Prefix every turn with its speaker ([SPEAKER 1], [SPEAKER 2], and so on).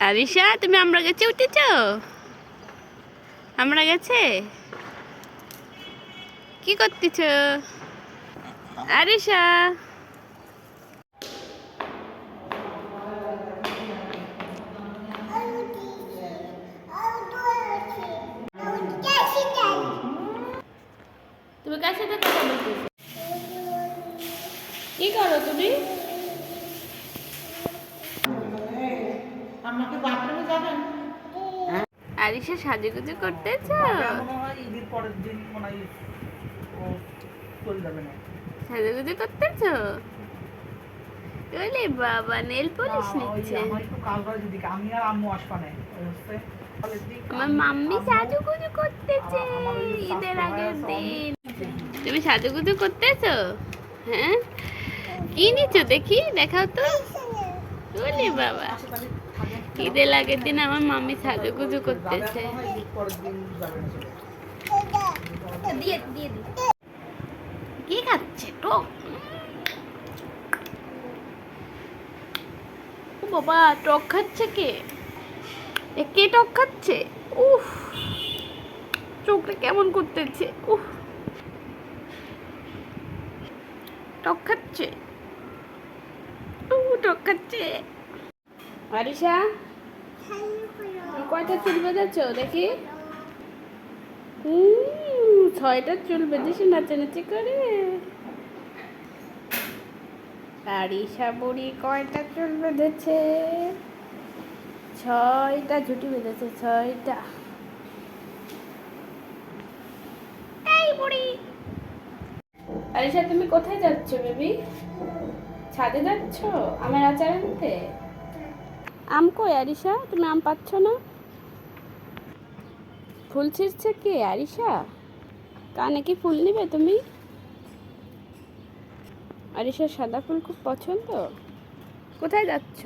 [SPEAKER 1] আরিশা তুমি আমরা গেছে উঠেছ? আমরা গেছে কি করতেছ? আরিশা। তুমি কি করো তুমি?
[SPEAKER 2] আমাকে বাথরুমে যাবেন?
[SPEAKER 1] আরিশা সাজুগুজু করতেছ
[SPEAKER 2] মনে হয় ঈদের পরের দিন মনে হয় চলে যাবে না।
[SPEAKER 1] সাজুগুজু করতেছ ওলে বাবা নেল পলিশ নিচ্ছে।
[SPEAKER 2] আমি আর আম্মু আসবা না
[SPEAKER 1] আমার মাম্মি সাজুগুজু করতেছে ঈদের আগের দিন। তুমি সাজুগুজু করতেছো হ্যাঁ? কি নিচ্ছ দেখি দেখাও তো। ওলে বাবা। ঈদের আগের দিন আমার মাম্মি সাজুগুজু
[SPEAKER 2] যাবে
[SPEAKER 1] করতেছে। কি খাচ্ছে? টক। বাবা, টক খাচ্ছে কে? কে টক খাচ্ছে? উফ। চোখটা কেমন করতেছে? উফ। টক খাচ্ছে? উ টক খাচ্ছে। তুমি কয়টা চুল বেঁধেছো? দেখি। ছয়টা চুল বেঁধেছে, নাচানাচি করে। আরিশা বুড়ি কয়টা চুল বেঁধেছে? ছয়টা ঝুটি বেঁধেছে, ছয়টা। বুড়ি। আরিশা, তুমি কোথায় যাচ্ছ বেবি? ছাদে যাচ্ছ? আমার আচার আনতে? আম কই, আরিশা? তুমি আম পাচ্ছ না? ফুল ছিঁড়ছে কে, আরিশা? কানে কি ফুল নিবে তুমি? আরিশার সাদা ফুল খুব পছন্দ। কোথায় যাচ্ছ?